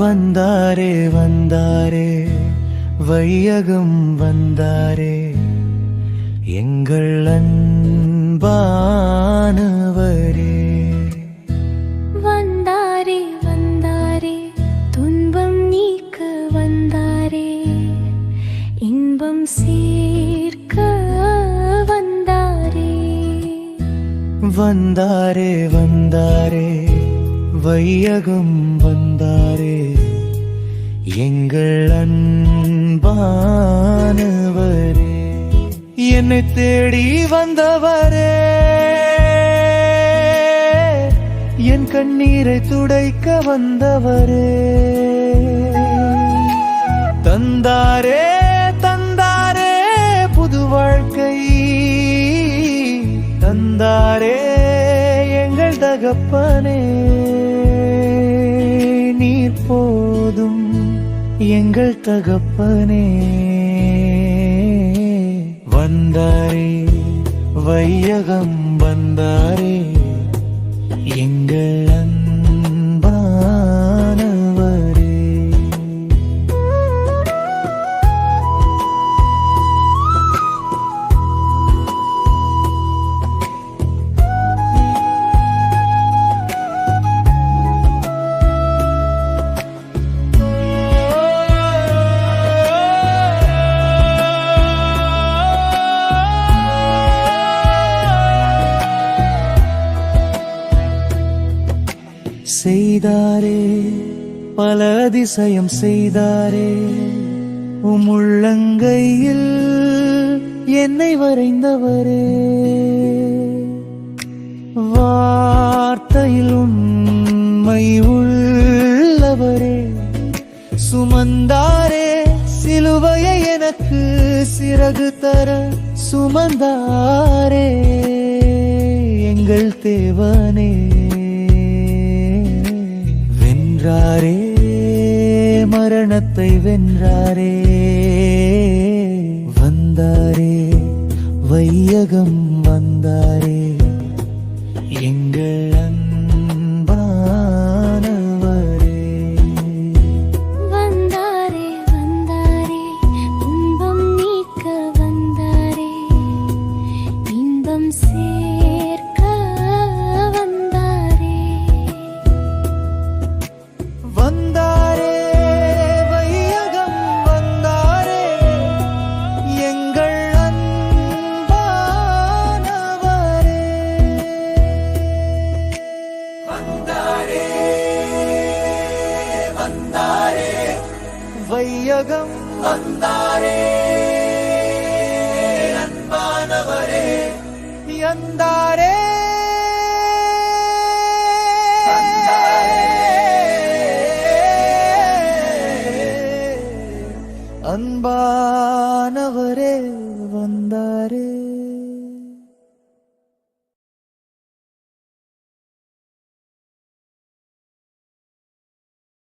வந்தாரே வந்தாரே. வையகம் வந்தாரே. எங்கள் அன்பானவரே. வந்தாரே வந்தாரே. துன்பம் நீக்க வந்தாரே. இன்பம் சேர்க்க வந்தாரே. வந்தாரே வந்தாரே. வையகம் வந்தாரே எங்கள் அன்பானவரே. என்னை தேடி வந்தவரே என் கண்ணீரை துடைக்க வந்தவரே. தந்தாரே தந்தாரே புது வாழ்க்கை. தந்தாரே எங்கள் தகப்பனே. எங்கள் தகப்பனே வந்தாரே வையகம் வந்தாரே எங்கள் அந்த செய்தாரே பல அதிசயம் செய்தாரே. உம் உள்ளங்கையில் என்னை வரைந்தவரே. வார்த்தையில் உண்மை உள்ளவரே. சுமந்தாரே சிலுவையை எனக்கு சிறகு தர சுமந்தாரே. எங்கள் தேவனே. வென்றாரே மரணத்தை வென்றாரே. வந்தாரே வையகம் வந்தாரே. எங்கள் வந்தாரே வையகம். வந்தாரே அன்பானவரே எந்தாரே